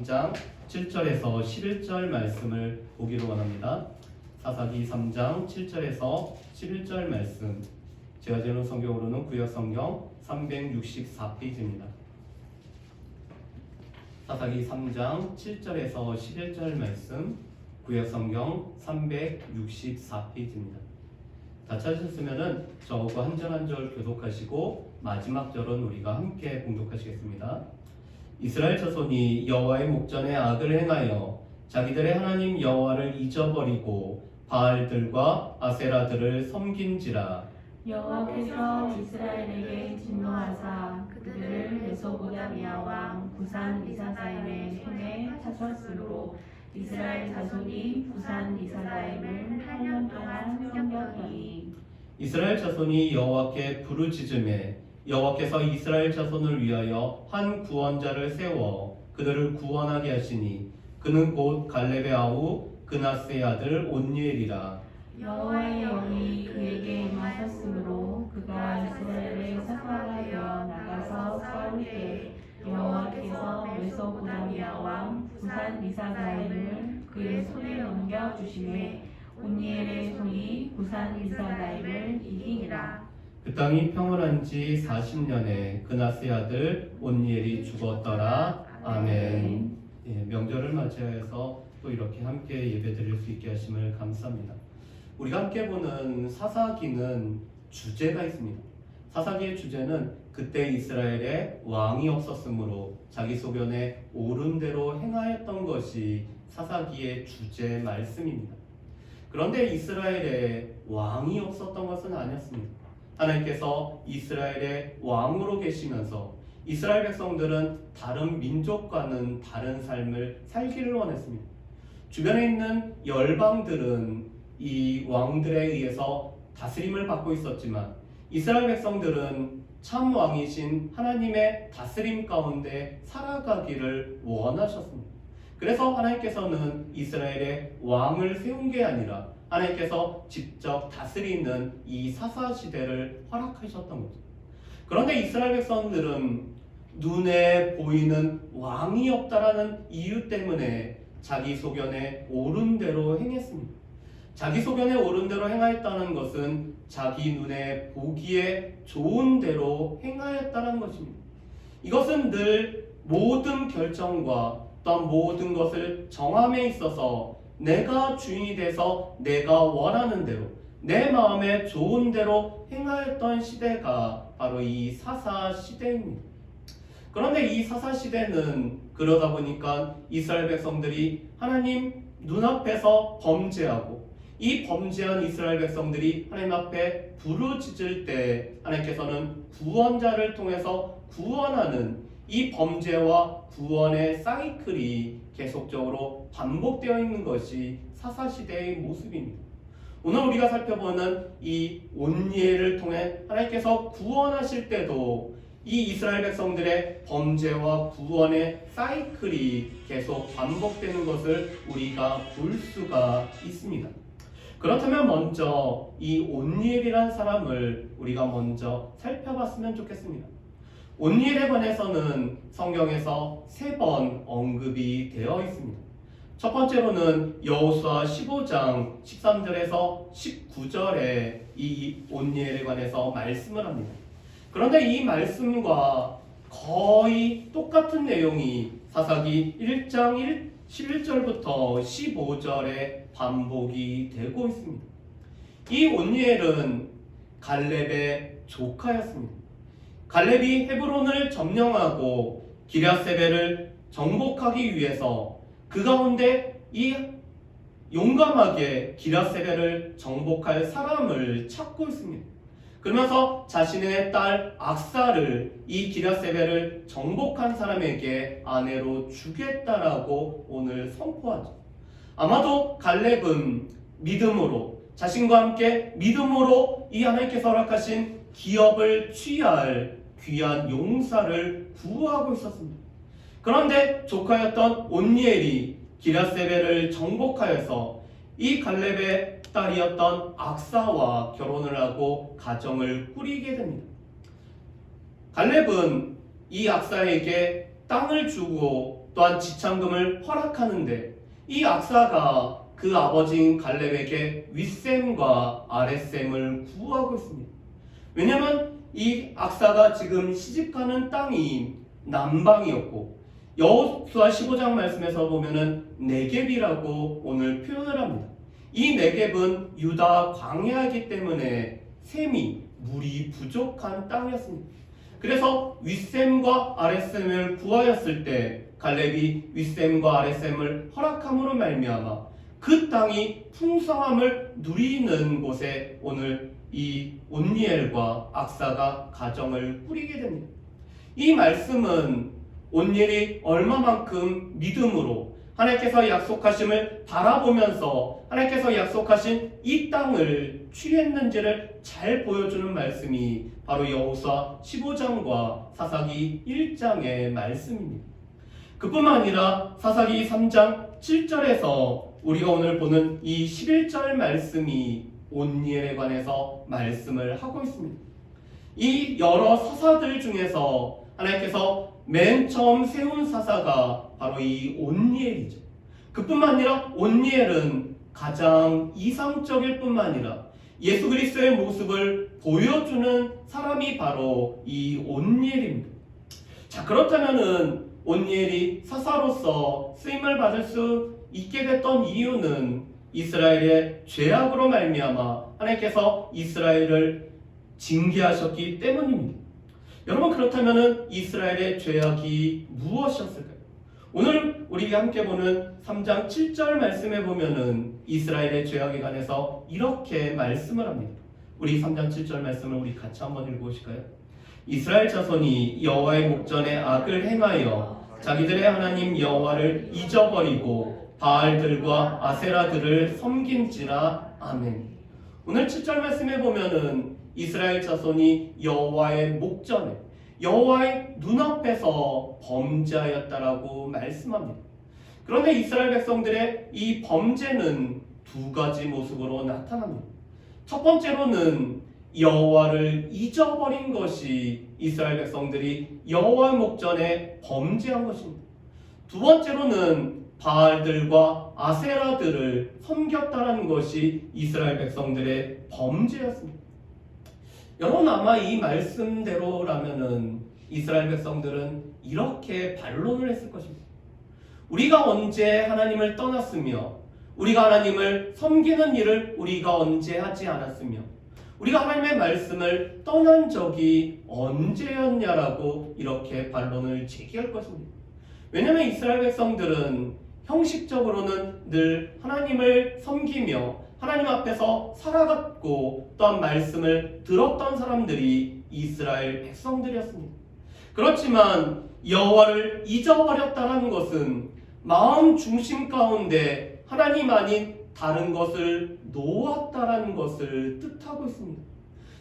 3장 7절에서 11절 말씀을 보기로 원합니다. 사사기 3장 7절에서 11절 말씀 제가 지는 성경으로는 구역 성경 364페이지입니다. 사사기 3장 7절에서 11절 말씀 구역 성경 364페이지입니다. 다 찾으셨으면은 저하고 한절 한절 교독하시고 마지막 절은 우리가 함께 공독하시겠습니다. 이스라엘 자손이 여호와의 목전에 악을 행하여 자기들의 하나님 여호와를 잊어버리고 바알들과 아세라들을 섬긴지라. 여호와께서 이스라엘에게 진노하사 그들을 메소보다미아 왕 부산 리사다임의 손에 찾았으므로 이스라엘 자손이 부산 리사다임을 8년 동안 섬겼더니. 이스라엘 자손이 여호와께 부르짖음에 여호와께서 이스라엘 자손을 위하여 한 구원자를 세워 그들을 구원하게 하시니 그는 곧 갈렙의 아우 그나스의 아들 온니엘이라 여호와의 영이 그에게 임하셨으므로 그가 이스라엘을 사살하여 나가서 싸울 때 여호와께서 메소보다미아 왕 부산 리사다임을 그의 손에 넘겨 주심에 온니엘의 손이 부산 리사다임을 이기니라. 그 땅이 평온한 지 40년에 그나스의 아들 온니엘이 죽었더라 아멘 예, 명절을 맞이해서 또 이렇게 함께 예배드릴 수 있게 하심을 감사합니다. 우리가 함께 보는 사사기는 주제가 있습니다. 사사기의 주제는 그때 이스라엘에 왕이 없었으므로 자기 소견에 옳은 대로 행하였던 것이 사사기의 주제 말씀입니다. 그런데 이스라엘에 왕이 없었던 것은 아니었습니다. 하나님께서 이스라엘의 왕으로 계시면서 이스라엘 백성들은 다른 민족과는 다른 삶을 살기를 원했습니다. 주변에 있는 열방들은 이 왕들에 의해서 다스림을 받고 있었지만 이스라엘 백성들은 참 왕이신 하나님의 다스림 가운데 살아가기를 원하셨습니다. 그래서 하나님께서는 이스라엘의 왕을 세운 게 아니라 하나님께서 직접 다스리는 이 사사 시대를 허락하셨던 거죠. 그런데 이스라엘 백성들은 눈에 보이는 왕이 없다라는 이유 때문에 자기 소견에 옳은 대로 행했습니다. 자기 소견에 옳은 대로 행하였다는 것은 자기 눈에 보기에 좋은 대로 행하였다는 것입니다. 이것은 늘 모든 결정과 또한 모든 것을 정함에 있어서 내가 주인이 돼서 내가 원하는 대로 내 마음에 좋은 대로 행하였던 시대가 바로 이 사사 시대입니다. 그런데 이 사사 시대는 그러다 보니까 이스라엘 백성들이 하나님 눈앞에서 범죄하고 이 범죄한 이스라엘 백성들이 하나님 앞에 부르짖을 때 하나님께서는 구원자를 통해서 구원하는 이 범죄와 구원의 사이클이 계속적으로 반복되어 있는 것이 사사 시대의 모습입니다. 오늘 우리가 살펴보는 이 온니엘을 통해 하나님께서 구원하실 때도 이 이스라엘 백성들의 범죄와 구원의 사이클이 계속 반복되는 것을 우리가 볼 수가 있습니다. 그렇다면 먼저 이 온니엘이라는 사람을 우리가 먼저 살펴봤으면 좋겠습니다. 관해서는 성경에서 세 번 언급이 되어 있습니다. 첫 번째로는 여호수아 15장 13절에서 19절에 이 온니엘에 관해서 말씀을 합니다. 그런데 이 말씀과 거의 똑같은 내용이 사사기 1장 1, 11절부터 15절에 반복이 되고 있습니다. 이 온니엘은 갈렙의 조카였습니다. 갈렙이 헤브론을 점령하고 기랴세벨을 정복하기 위해서 그 가운데 이 용감하게 기라세벨을 정복할 사람을 찾고 있습니다. 그러면서 자신의 딸 악사를 이 기라세벨을 정복한 사람에게 아내로 주겠다라고 오늘 선포하죠. 아마도 갈렙은 믿음으로 자신과 함께 믿음으로 이 하나님께서 허락하신 기업을 취할 귀한 용사를 구하고 있었습니다. 그런데 조카였던 온니엘이 기라세벨을 정복하여서 이 갈렙의 딸이었던 악사와 결혼을 하고 가정을 꾸리게 됩니다. 갈렙은 이 악사에게 땅을 주고 또한 지참금을 허락하는데 이 악사가 그 아버지인 갈렙에게 윗셈과 아랫셈을 구하고 있습니다. 왜냐하면 이 악사가 지금 시집가는 땅이 남방이었고 여호수아 15장 말씀에서 보면은 네겝이라고 오늘 표현을 합니다. 이 네겝은 유다 광야이기 때문에 셈이 물이 부족한 땅이었습니다. 그래서 윗셈과 아랫셈을 구하였을 때 갈렙이 윗셈과 아랫셈을 허락함으로 말미암아 그 땅이 풍성함을 누리는 곳에 오늘 이 온니엘과 악사가 가정을 꾸리게 됩니다. 이 말씀은 온니엘이 얼마만큼 믿음으로 하나님께서 약속하심을 바라보면서 하나님께서 약속하신 이 땅을 취했는지를 잘 보여주는 말씀이 바로 여호수아 15장과 사사기 1장의 말씀입니다. 그뿐만 아니라 사사기 3장 7절에서 우리가 오늘 보는 이 11절 말씀이 온니엘에 관해서 말씀을 하고 있습니다. 이 여러 사사들 중에서 하나님께서 맨 처음 세운 사사가 바로 이 온니엘이죠. 그뿐만 아니라 온니엘은 가장 이상적일 뿐만 아니라 예수 그리스도의 모습을 보여주는 사람이 바로 이 온니엘입니다. 자 그렇다면은 온니엘이 사사로서 쓰임을 받을 수 있게 됐던 이유는 이스라엘의 죄악으로 말미암아 하나님께서 이스라엘을 징계하셨기 때문입니다. 여러분 그렇다면은 이스라엘의 죄악이 무엇이었을까요? 오늘 우리가 함께 보는 3장 7절 말씀에 보면은 이스라엘의 죄악에 관해서 이렇게 말씀을 합니다. 우리 3장 7절 말씀을 우리 같이 한번 읽어보실까요? 이스라엘 자손이 여호와의 목전에 악을 행하여 자기들의 하나님 여호와를 잊어버리고 바알들과 아세라들을 섬긴지라 아멘. 오늘 7절 말씀에 보면은 이스라엘 자손이 여호와의 목전에 여호와의 눈앞에서 범죄하였다라고 말씀합니다. 그런데 이스라엘 백성들의 이 범죄는 두 가지 모습으로 나타납니다. 첫 번째로는 여호와를 잊어버린 것이 이스라엘 백성들이 여호와의 목전에 범죄한 것입니다. 두 번째로는 바알들과 아세라들을 섬겼다는 것이 이스라엘 백성들의 범죄였습니다. 여러분 아마 이 말씀대로라면은 이스라엘 백성들은 이렇게 반론을 했을 것입니다. 우리가 언제 하나님을 떠났으며 우리가 하나님을 섬기는 일을 우리가 언제 하지 않았으며 우리가 하나님의 말씀을 떠난 적이 언제였냐라고 이렇게 반론을 제기할 것입니다. 왜냐하면 이스라엘 백성들은 형식적으로는 늘 하나님을 섬기며 하나님 앞에서 살아갔고 또한 말씀을 들었던 사람들이 이스라엘 백성들이었습니다. 그렇지만 여호와를 잊어버렸다는 것은 마음 중심 가운데 하나님 아닌 다른 것을 놓았다라는 것을 뜻하고 있습니다.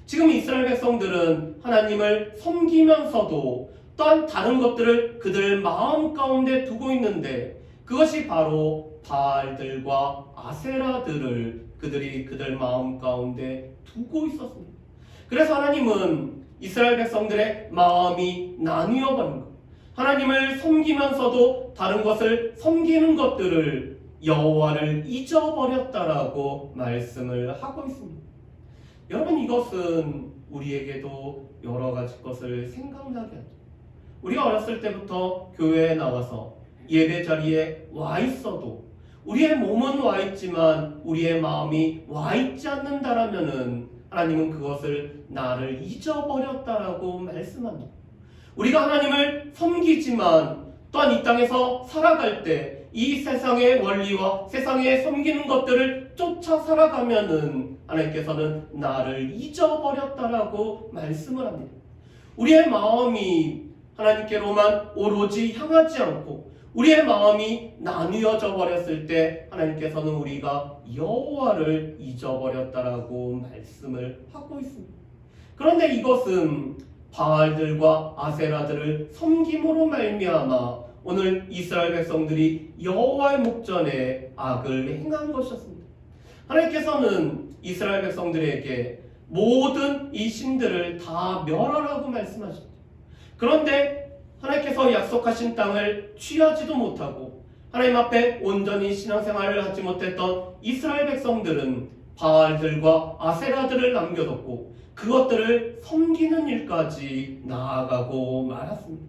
지금 이스라엘 백성들은 하나님을 섬기면서도 또한 다른 것들을 그들 마음 가운데 두고 있는데 그것이 바로 바알들과 아세라들을 그들이 그들 마음 가운데 두고 있었습니다. 그래서 하나님은 이스라엘 백성들의 마음이 나뉘어 버린 것. 하나님을 섬기면서도 다른 것을 섬기는 것들을 여호와를 잊어버렸다라고 말씀을 하고 있습니다. 여러분 이것은 우리에게도 여러 가지 것을 생각나게 하죠. 우리가 어렸을 때부터 교회에 나와서 예배 자리에 와 있어도 우리의 몸은 와 있지만 우리의 마음이 와 있지 않는다라면은 하나님은 그것을 나를 잊어버렸다라고 말씀합니다. 우리가 하나님을 섬기지만 또한 이 땅에서 살아갈 때 이 세상의 원리와 세상에 섬기는 것들을 쫓아 살아가면은 하나님께서는 나를 잊어버렸다라고 말씀을 합니다. 우리의 마음이 하나님께로만 오로지 향하지 않고 우리의 마음이 나뉘어져 버렸을 때 하나님께서는 우리가 여호와를 잊어버렸다라고 말씀을 하고 있습니다. 그런데 이것은 바알들과 아세라들을 섬김으로 말미암아 오늘 이스라엘 백성들이 여호와의 목전에 악을 행한 것이었습니다. 하나님께서는 이스라엘 백성들에게 모든 이 신들을 다 멸하라고 말씀하셨죠. 그런데 하나님께서 약속하신 땅을 취하지도 못하고 하나님 앞에 온전히 신앙생활을 하지 못했던 이스라엘 백성들은 바알들과 아세라들을 남겨뒀고 그것들을 섬기는 일까지 나아가고 말았습니다.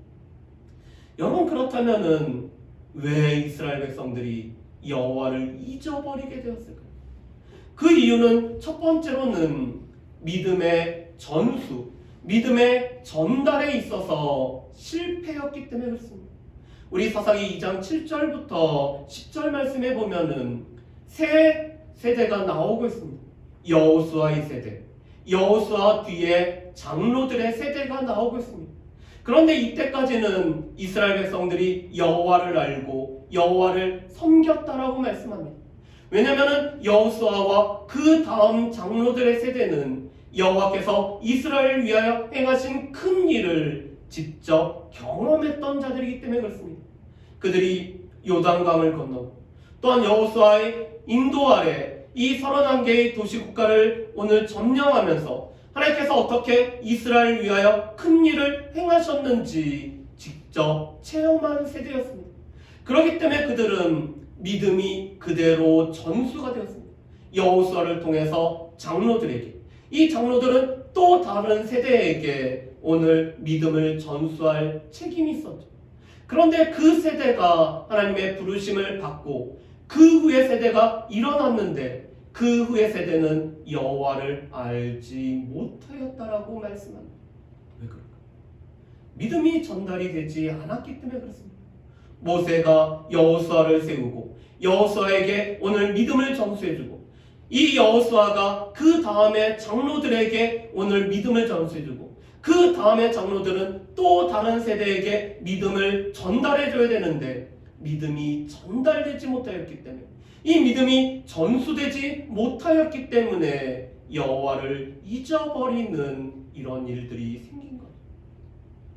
여러분 그렇다면은 왜 이스라엘 백성들이 여호와를 잊어버리게 되었을까요? 그 이유는 첫 번째로는 믿음의 전수, 믿음의 전달에 있어서 실패였기 때문에 그렇습니다. 우리 사사기 2장 7절부터 10절 말씀에 보면은 세 세대가 나오고 있습니다. 여호수아의 세대, 여호수아 뒤에 장로들의 세대가 나오고 있습니다. 그런데 이때까지는 이스라엘 백성들이 여호와를 알고 여호와를 섬겼다라고 말씀합니다. 왜냐하면 여호수아와 그 다음 장로들의 세대는 여호와께서 이스라엘을 위하여 행하신 큰 일을 직접 경험했던 자들이기 때문에 그렇습니다. 그들이 요단강을 건너고 또한 여호수아의 인도 아래 이 31개의 도시 국가를 오늘 점령하면서 하나님께서 어떻게 이스라엘을 위하여 큰 일을 행하셨는지 직접 체험한 세대였습니다. 그렇기 때문에 그들은 믿음이 그대로 전수가 되었습니다. 여호수아를 통해서 장로들에게 이 장로들은 또 다른 세대에게 오늘 믿음을 전수할 책임이 있었죠. 그런데 그 세대가 하나님의 부르심을 받고 그 후의 세대가 일어났는데 그 후의 세대는 여호와를 알지 못하였다라고 말씀합니다. 왜 그럴까? 믿음이 전달이 되지 않았기 때문에 그렇습니다. 모세가 여호수아를 세우고 여호수아에게 오늘 믿음을 전수해주고 이 여호수아가 그 다음에 장로들에게 오늘 믿음을 전수해주고 그 다음에 장로들은 또 다른 세대에게 믿음을 전달해줘야 되는데 믿음이 전달되지 못하였기 때문에 이 믿음이 전수되지 못하였기 때문에 여호와를 잊어버리는 이런 일들이 생긴 거죠.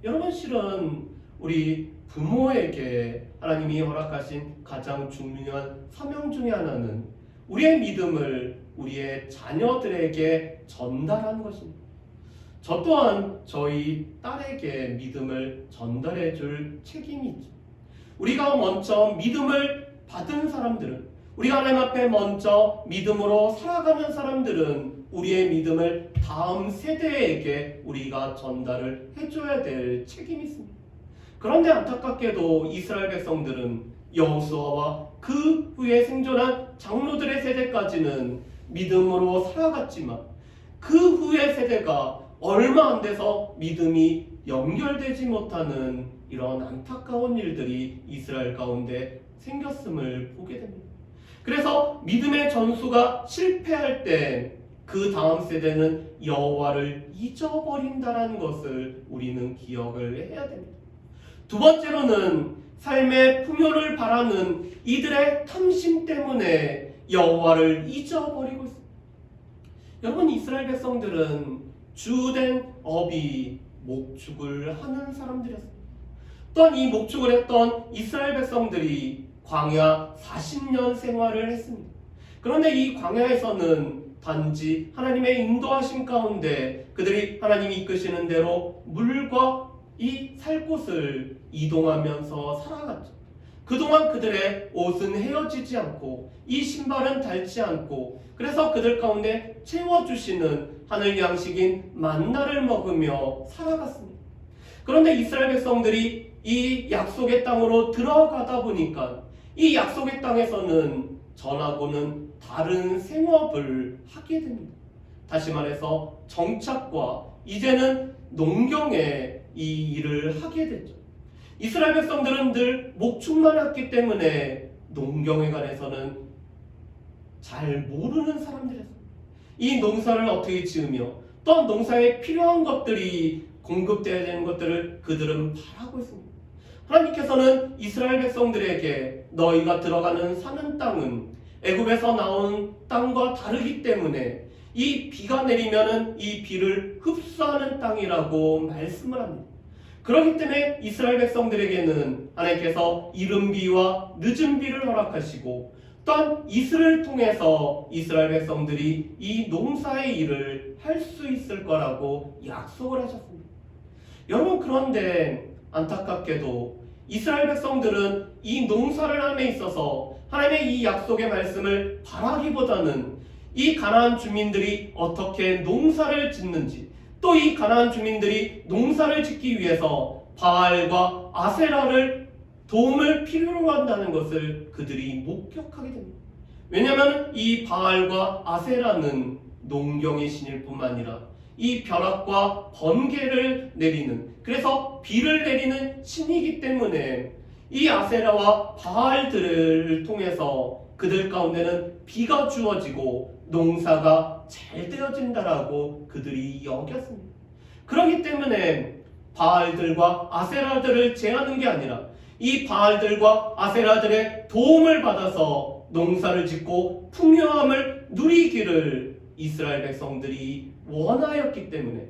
여러분 실은 우리 부모에게 하나님이 허락하신 가장 중요한 사명 중의 하나는 우리의 믿음을 우리의 자녀들에게 전달하는 것입니다. 저 또한 저희 딸에게 믿음을 전달해 줄 책임이 있죠. 우리가 먼저 믿음을 받은 사람들은 우리가 하나님 앞에 먼저 믿음으로 살아가는 사람들은 우리의 믿음을 다음 세대에게 우리가 전달을 해줘야 될 책임이 있습니다. 그런데 안타깝게도 이스라엘 백성들은 여호수아와 그 후에 생존한 장로들의 세대까지는 믿음으로 살아갔지만 그 후의 세대가 얼마 안 돼서 믿음이 연결되지 못하는 이런 안타까운 일들이 이스라엘 가운데 생겼음을 보게 됩니다. 그래서 믿음의 전수가 실패할 때 그 다음 세대는 여호와를 잊어버린다라는 것을 우리는 기억을 해야 됩니다. 두 번째로는 삶의 풍요를 바라는 이들의 탐심 때문에 여호와를 잊어버리고 있습니다. 여러분 이스라엘 백성들은 주된 업이 목축을 하는 사람들이었습니다. 또한 이 목축을 했던 이스라엘 백성들이 광야 40년 생활을 했습니다. 그런데 이 광야에서는 단지 하나님의 인도하심 가운데 그들이 하나님이 이끄시는 대로 물과 이 살 곳을 이동하면서 살아갔죠. 그동안 그들의 옷은 헤어지지 않고 이 신발은 닳지 않고 그래서 그들 가운데 채워주시는 하늘 양식인 만나를 먹으며 살아갔습니다. 그런데 이스라엘 백성들이 이 약속의 땅으로 들어가다 보니까 이 약속의 땅에서는 전하고는 다른 생업을 하게 됩니다. 다시 말해서 정착과 이제는 농경의 이 일을 하게 됐죠. 이스라엘 백성들은 늘 목축만 했기 때문에 농경에 관해서는 잘 모르는 사람들이었습니다. 이 농사를 어떻게 지으며 또 농사에 필요한 것들이 공급되어야 되는 것들을 그들은 바라고 있습니다. 하나님께서는 이스라엘 백성들에게 너희가 들어가는 사는 땅은 애굽에서 나온 땅과 다르기 때문에 이 비가 내리면은 이 비를 흡수하는 땅이라고 말씀을 합니다. 그렇기 때문에 이스라엘 백성들에게는 하나님께서 이른 비와 늦은 비를 허락하시고 또한 이스를 통해서 이스라엘 백성들이 이 농사의 일을 할 수 있을 거라고 약속을 하셨습니다. 여러분 그런데 안타깝게도 이스라엘 백성들은 이 농사를 함에 있어서 하나님의 이 약속의 말씀을 바라기보다는 이 가나안 주민들이 어떻게 농사를 짓는지 또 이 가나안 주민들이 농사를 짓기 위해서 바알과 아세라를 도움을 필요로 한다는 것을 그들이 목격하게 됩니다. 왜냐하면 이 바알과 아세라는 농경의 신일 뿐만 아니라 이 벼락과 번개를 내리는 그래서 비를 내리는 신이기 때문에 이 아세라와 바알들을 통해서 그들 가운데는 비가 주어지고 농사가 잘 되어진다라고 그들이 여겼습니다. 그렇기 때문에 바알들과 아세라들을 제하는 게 아니라 이 바알들과 아세라들의 도움을 받아서 농사를 짓고 풍요함을 누리기를 이스라엘 백성들이 원하였기 때문에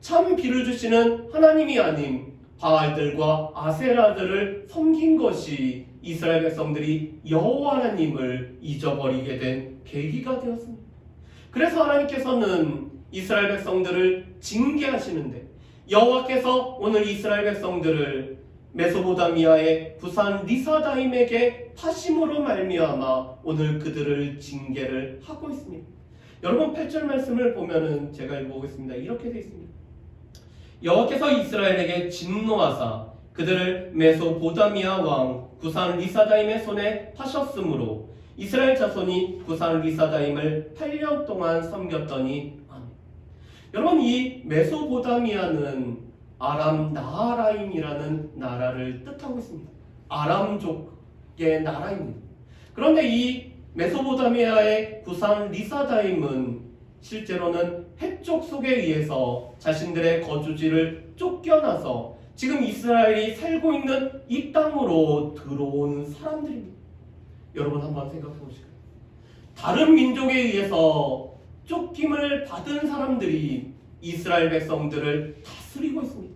참 비를 주시는 하나님이 아닌 바알들과 아세라들을 섬긴 것이 이스라엘 백성들이 여호와 하나님을 잊어버리게 된 계기가 되었습니다. 그래서 하나님께서는 이스라엘 백성들을 징계하시는데 여호와께서 오늘 이스라엘 백성들을 메소보다미아의 부산 리사다임에게 파심으로 말미암아 오늘 그들을 징계를 하고 있습니다. 여러분 8절 말씀을 보면은 제가 읽어보겠습니다. 이렇게 되어 있습니다. 여호와께서 이스라엘에게 진노하사 그들을 메소보다미아 왕 구산 리사다임의 손에 파셨으므로 이스라엘 자손이 구산 리사다임을 8년 동안 섬겼더니 아멘. 여러분 이 메소보다미아는 아람 나하라임이라는 나라를 뜻하고 있습니다. 아람족의 나라입니다. 그런데 이 메소보다미아의 구산 리사다임은 실제로는 해쪽 속에 의해서 자신들의 거주지를 쫓겨나서 지금 이스라엘이 살고 있는 이 땅으로 들어온 사람들입니다. 여러분 한번 생각해 보실까요? 다른 민족에 의해서 쫓김을 받은 사람들이 이스라엘 백성들을 다스리고 있습니다.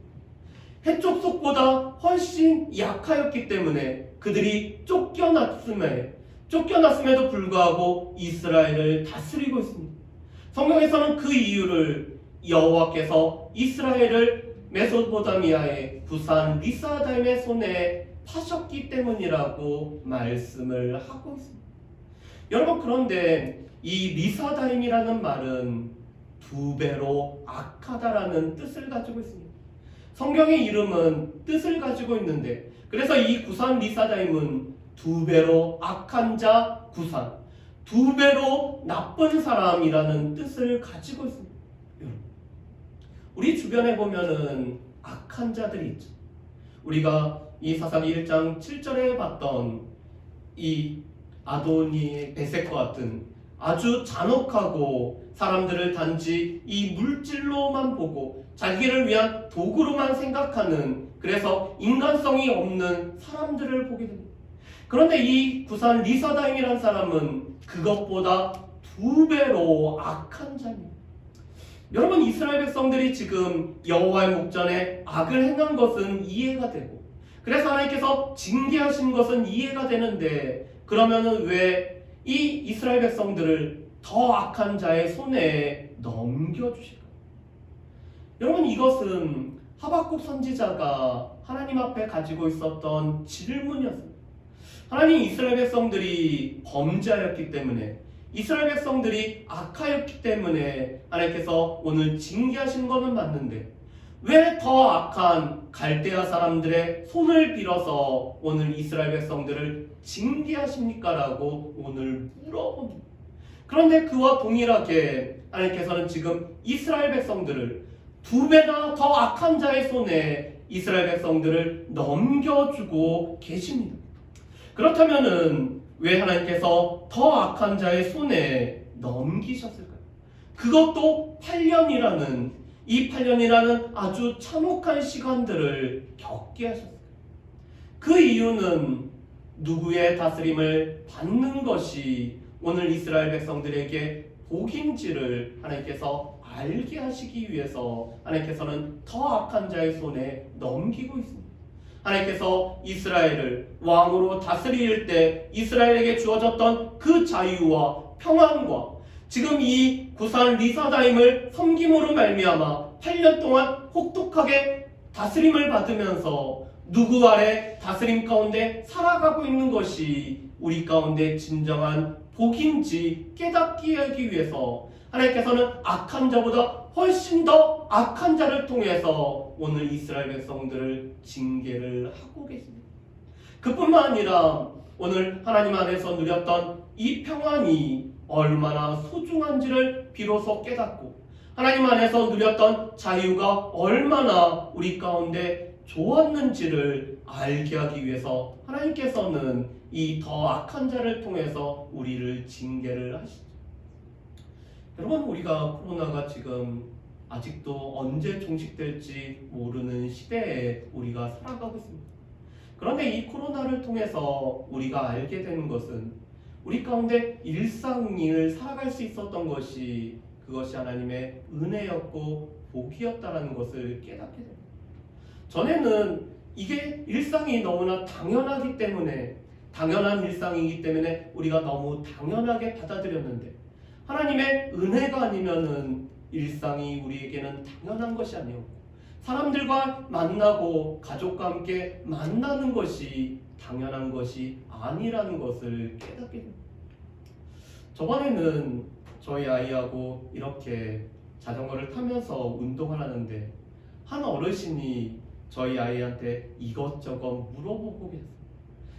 해쪽 속보다 훨씬 약하였기 때문에 그들이 쫓겨났음에 쫓겨났음에도 불구하고 이스라엘을 다스리고 있습니다. 성경에서는 그 이유를 여호와께서 이스라엘을 메소포타미아의 부산 리사다임의 손에 파셨기 때문이라고 말씀을 하고 있습니다. 여러분 그런데 이 리사다임이라는 말은 두 배로 악하다라는 뜻을 가지고 있습니다. 성경의 이름은 뜻을 가지고 있는데 그래서 이 구산 리사다임은 두 배로 악한 자 구산 두 배로 나쁜 사람이라는 뜻을 가지고 있습니다. 우리 주변에 보면은 악한 자들이 있죠. 우리가 이 사사기 1장 7절에 봤던 이 아도니 베색과 같은 아주 잔혹하고 사람들을 단지 이 물질로만 보고 자기를 위한 도구로만 생각하는 그래서 인간성이 없는 사람들을 보게 됩니다. 그런데 이 구산 리사다임이라는 사람은 그것보다 두 배로 악한 자입니다. 여러분 이스라엘 백성들이 지금 여호와의 목전에 악을 행한 것은 이해가 되고 그래서 하나님께서 징계하신 것은 이해가 되는데 그러면은 왜 이 이스라엘 백성들을 더 악한 자의 손에 넘겨주실까요? 여러분 이것은 하박국 선지자가 하나님 앞에 가지고 있었던 질문이었습니다. 하나님 이스라엘 백성들이 범죄하였기 때문에 이스라엘 백성들이 악하였기 때문에 하나님께서 오늘 징계하신 것은 맞는데 왜 더 악한 갈대아 사람들의 손을 빌어서 오늘 이스라엘 백성들을 징계하십니까? 라고 오늘 물어봅니다. 그런데 그와 동일하게 하나님께서는 지금 이스라엘 백성들을 두 배나 더 악한 자의 손에 이스라엘 백성들을 넘겨주고 계십니다. 그렇다면은 왜 하나님께서 더 악한 자의 손에 넘기셨을까요? 그것도 8년이라는 이 8년이라는 아주 참혹한 시간들을 겪게 하셨어요. 그 이유는 누구의 다스림을 받는 것이 오늘 이스라엘 백성들에게 복인지를 하나님께서 알게 하시기 위해서 하나님께서는 더 악한 자의 손에 넘기고 있습니다. 하나님께서 이스라엘을 왕으로 다스릴 때 이스라엘에게 주어졌던 그 자유와 평안과 지금 이 구산 리사다임을 섬김으로 말미암아 8년 동안 혹독하게 다스림을 받으면서 누구 아래 다스림 가운데 살아가고 있는 것이 우리 가운데 진정한 복인지 깨닫게 하기 위해서 하나님께서는 악한 자보다 훨씬 더 악한 자를 통해서 오늘 이스라엘 백성들을 징계를 하고 계십니다. 그뿐만 아니라 오늘 하나님 안에서 누렸던 이 평안이 얼마나 소중한지를 비로소 깨닫고 하나님 안에서 누렸던 자유가 얼마나 우리 가운데 좋았는지를 알게 하기 위해서 하나님께서는 이 더 악한 자를 통해서 우리를 징계를 하시죠. 여러분 우리가 코로나가 지금 아직도 언제 종식될지 모르는 시대에 우리가 살아가고 있습니다. 그런데 이 코로나를 통해서 우리가 알게 되는 것은 우리 가운데 일상을 살아갈 수 있었던 것이 그것이 하나님의 은혜였고 복이었다라는 것을 깨닫게 됩니다. 전에는 이게 일상이 너무나 당연하기 때문에 당연한 일상이기 때문에 우리가 너무 당연하게 받아들였는데 하나님의 은혜가 아니면은 일상이 우리에게는 당연한 것이 아니었고 사람들과 만나고 가족과 함께 만나는 것이 당연한 것이 아니라는 것을 깨닫게 됩니다. 저번에는 저희 아이하고 이렇게 자전거를 타면서 운동을 하는데 한 어르신이 저희 아이한테 이것저것 물어보고 계셨어요.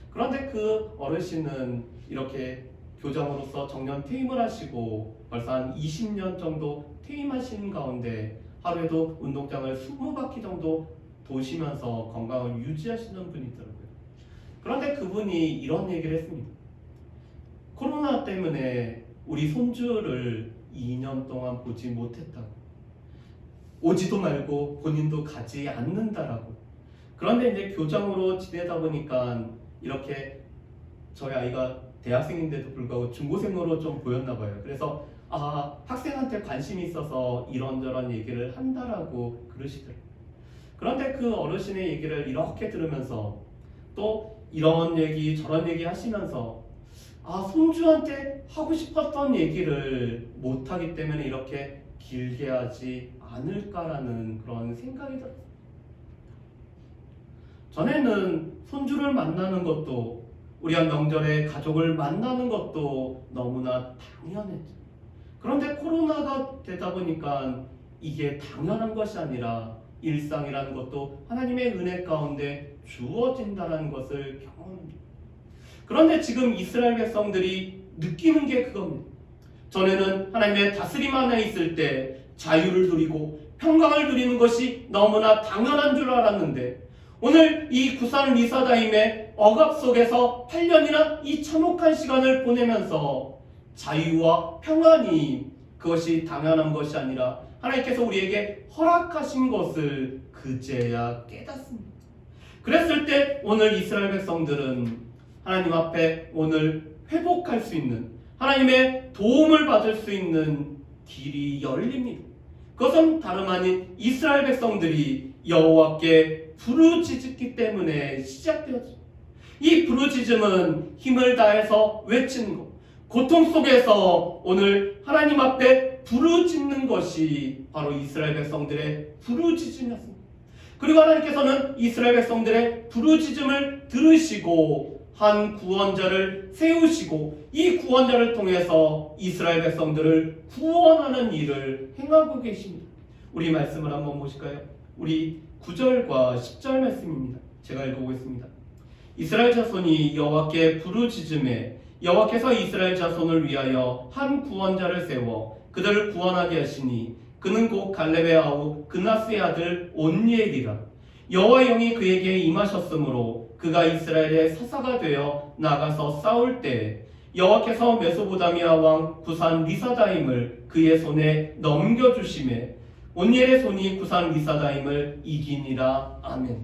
그런데 그 어르신은 이렇게 교장으로서 정년 퇴임을 하시고 벌써 한 20년 정도 퇴임하신 가운데 하루에도 운동장을 20바퀴 정도 도시면서 건강을 유지하시는 분이더라고요. 그런데 그분이 이런 얘기를 했습니다. 코로나 때문에 우리 손주를 2년 동안 보지 못했다고. 오지도 말고 본인도 가지 않는다라고. 그런데 이제 교장으로 지내다 보니까 이렇게 저희 아이가 대학생인데도 불구하고 중고생으로 좀 보였나 봐요. 그래서 아 학생한테 관심이 있어서 이런저런 얘기를 한다라고 그러시더라고요. 그런데 그 어르신의 얘기를 이렇게 들으면서 또 이런 얘기 저런 얘기 하시면서 아 손주한테 하고 싶었던 얘기를 못하기 때문에 이렇게 길게 하지 않을까라는 그런 생각이 들었어요. 전에는 손주를 만나는 것도 우리가 명절에 가족을 만나는 것도 너무나 당연했죠. 그런데 코로나가 되다 보니까 이게 당연한 것이 아니라 일상이라는 것도 하나님의 은혜 가운데 주어진다는 것을 경험합니다. 그런데 지금 이스라엘 백성들이 느끼는 게 그겁니다. 전에는 하나님의 다스림 안에 있을 때 자유를 누리고 평강을 누리는 것이 너무나 당연한 줄 알았는데 오늘 이 구산 리사다임의 억압 속에서 8년이나 이 참혹한 시간을 보내면서 자유와 평안이 그것이 당연한 것이 아니라 하나님께서 우리에게 허락하신 것을 그제야 깨닫습니다. 그랬을 때 오늘 이스라엘 백성들은 하나님 앞에 오늘 회복할 수 있는 하나님의 도움을 받을 수 있는 길이 열립니다. 그것은 다름 아닌 이스라엘 백성들이 여호와께 부르짖기 때문에 시작되었죠. 이 부르짖음은 힘을 다해서 외치는 것, 고통 속에서 오늘 하나님 앞에 부르짖는 것이 바로 이스라엘 백성들의 부르짖음이었습니다. 그리고 하나님께서는 이스라엘 백성들의 부르짖음을 들으시고 한 구원자를 세우시고 이 구원자를 통해서 이스라엘 백성들을 구원하는 일을 행하고 계십니다. 우리 말씀을 한번 보실까요? 우리 9절과 10절 말씀입니다. 제가 읽어보겠습니다. 이스라엘 자손이 여호와께 부르짖음에 여호와께서 이스라엘 자손을 위하여 한 구원자를 세워 그들을 구원하게 하시니 그는 곧 갈렙의 아우 그나스의 아들 온니엘이라 여호와의 영이 그에게 임하셨으므로 그가 이스라엘의 사사가 되어 나가서 싸울 때 여호와께서 메소보다미아 왕 구산 리사다임을 그의 손에 넘겨 주심에 온니엘의 손이 구산 리사다임을 이기니라 아멘.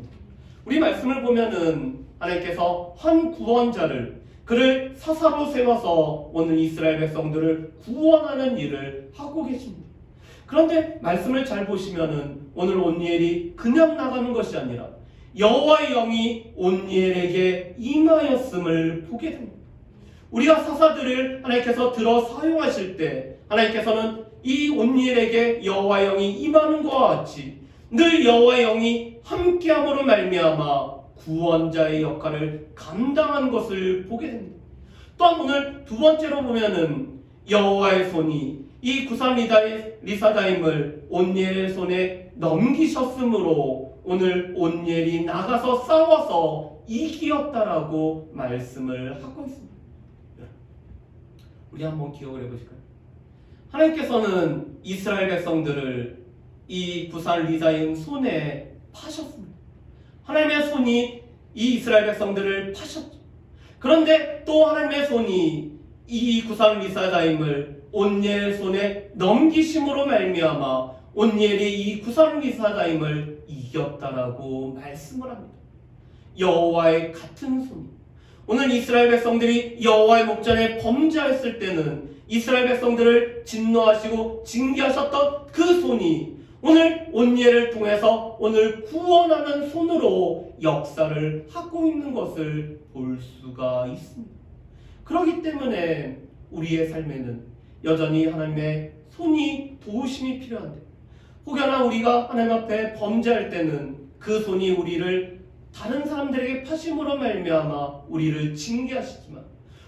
우리 말씀을 보면은 하나님께서 한 구원자를 그를 사사로 세워서 오늘 이스라엘 백성들을 구원하는 일을 하고 계십니다. 그런데 말씀을 잘 보시면은 오늘 온니엘이 그냥 나가는 것이 아니라 여호와의 영이 온니엘에게 임하였음을 보게 됩니다. 우리가 사사들을 하나님께서 들어 사용하실 때 하나님께서는 이 온니엘에게 여호와의 영이 임하는 것과 같이 늘 여호와의 영이 함께함으로 말미암아 구원자의 역할을 감당한 것을 보게 됩니다. 또한 오늘 두 번째로 보면은 여호와의 손이 이 구산 리다의 리사다임을 온니엘의 손에 넘기셨으므로 오늘 온니엘이 나가서 싸워서 이기었다라고 말씀을 하고 있습니다. 우리 한번 기억을 해보실까요? 하나님께서는 이스라엘 백성들을 이 구산 리다임 손에 파셨습니다. 하나님의 손이 이 이스라엘 백성들을 파셨죠. 그런데 또 하나님의 손이 이 구상 리사다임을 온니엘 손에 넘기심으로 말미암아 온니엘이 이 구상 리사다임을 이겼다라고 말씀을 합니다. 여호와의 같은 손이 오늘 이스라엘 백성들이 여호와의 목전에 범죄했을 때는 이스라엘 백성들을 진노하시고 징계하셨던 그 손이 오늘 온니엘을 통해서 오늘 구원하는 손으로 역사를 하고 있는 것을 볼 수가 있습니다. 그렇기 때문에 우리의 삶에는 여전히 하나님의 손이 도우심이 필요한데 혹여나 우리가 하나님 앞에 범죄할 때는 그 손이 우리를 다른 사람들에게 파심으로 말미암아 우리를 징계하시지만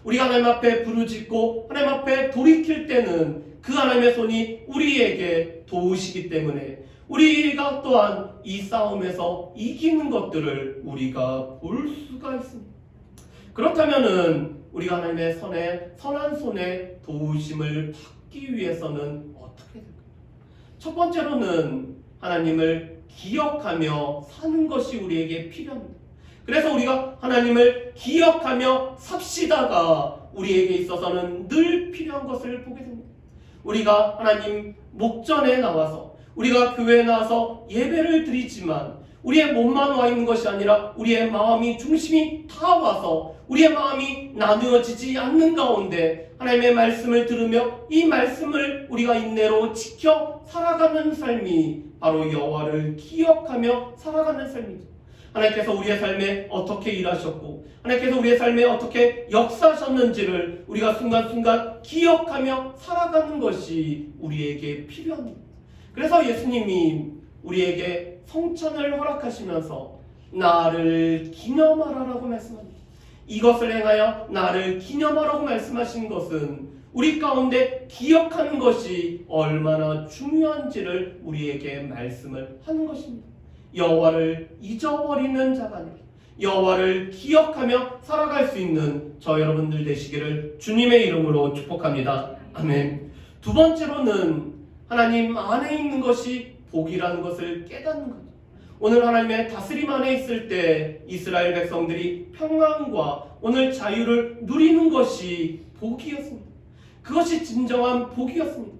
우리가 하나님 앞에 부르짖고 하나님 앞에 돌이킬 때는 그 하나님의 손이 우리에게 도우시기 때문에 우리가 또한 이 싸움에서 이기는 것들을 우리가 볼 수가 있습니다. 그렇다면은 우리가 하나님의 선에 선한 손에 도우심을 받기 위해서는 어떻게 될까요? 첫 번째로는 하나님을 기억하며 사는 것이 우리에게 필요합니다. 그래서 우리가 하나님을 기억하며 삽시다가 우리에게 있어서는 늘 필요한 것을 보게 됩니다. 우리가 하나님 목전에 나와서 우리가 교회에 나와서 예배를 드리지만 우리의 몸만 와 있는 것이 아니라 우리의 마음이 중심이 다 와서 우리의 마음이 나누어지지 않는 가운데 하나님의 말씀을 들으며 이 말씀을 우리가 인내로 지켜 살아가는 삶이 바로 여호와를 기억하며 살아가는 삶이죠. 하나님께서 우리의 삶에 어떻게 일하셨고 하나님께서 우리의 삶에 어떻게 역사하셨는지를 우리가 순간순간 기억하며 살아가는 것이 우리에게 필요합니다. 그래서 예수님이 우리에게 성찬을 허락하시면서 나를 기념하라라고 말씀합니다. 이것을 행하여 나를 기념하라고 말씀하신 것은 우리 가운데 기억하는 것이 얼마나 중요한지를 우리에게 말씀을 하는 것입니다. 여호와를 잊어버리는 자가 아니라 여호와를 기억하며 살아갈 수 있는 저 여러분들 되시기를 주님의 이름으로 축복합니다. 아멘. 두 번째로는 하나님 안에 있는 것이 복이라는 것을 깨닫는 거죠. 오늘 하나님의 다스림 안에 있을 때 이스라엘 백성들이 평안과 오늘 자유를 누리는 것이 복이었습니다. 그것이 진정한 복이었습니다.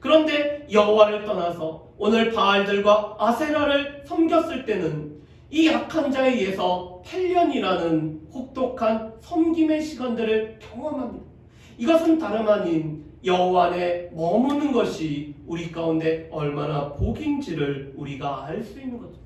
그런데 여호와를 떠나서 오늘 바알들과 아세라를 섬겼을 때는 이 약한 자에 의해서 8년이라는 혹독한 섬김의 시간들을 경험합니다. 이것은 다름 아닌 여호와 안에 머무는 것이 우리 가운데 얼마나 복인지를 우리가 알 수 있는 거죠.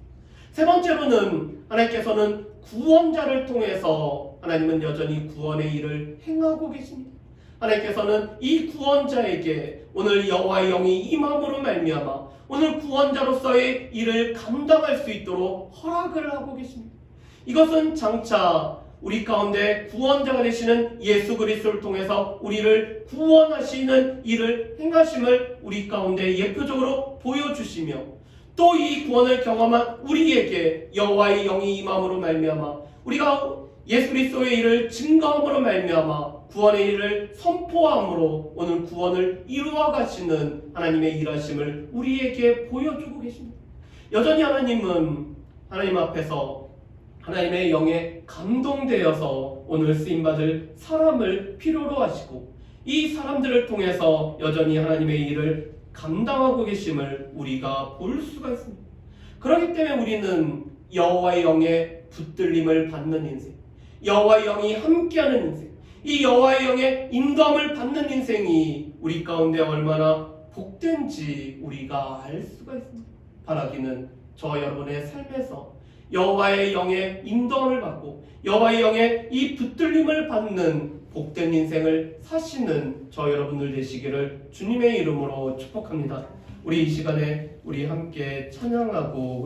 세 번째로는 하나님께서는 구원자를 통해서 하나님은 여전히 구원의 일을 행하고 계십니다. 하나님께서는 이 구원자에게 오늘 여호와의 영이 임함으로 말미암아 오늘 구원자로서의 일을 감당할 수 있도록 허락을 하고 계십니다. 이것은 장차 우리 가운데 구원자가 되시는 예수 그리스도를 통해서 우리를 구원하시는 일을 행하심을 우리 가운데 예표적으로 보여주시며 또 이 구원을 경험한 우리에게 여호와의 영이 임함으로 말미암아 우리가 예수 그리스도의 일을 증거함으로 말미암아 구원의 일을 선포함으로 오늘 구원을 이루어 가시는 하나님의 일하심을 우리에게 보여주고 계십니다. 여전히 하나님은 하나님 앞에서 하나님의 영에 감동되어서 오늘 쓰임 받을 사람을 필요로 하시고 이 사람들을 통해서 여전히 하나님의 일을 감당하고 계심을 우리가 볼 수가 있습니다. 그렇기 때문에 우리는 여호와의 영에 붙들림을 받는 인생, 여호와의 영이 함께하는 인생, 이 여호와의 영의 인도함을 받는 인생이 우리 가운데 얼마나 복된지 우리가 알 수가 있습니다. 바라기는 저 여러분의 삶에서 여호와의 영의 인도함을 받고 여호와의 영의 이 붙들림을 받는 복된 인생을 사시는 저 여러분들 되시기를 주님의 이름으로 축복합니다. 우리 이 시간에 우리 함께 찬양하고 우리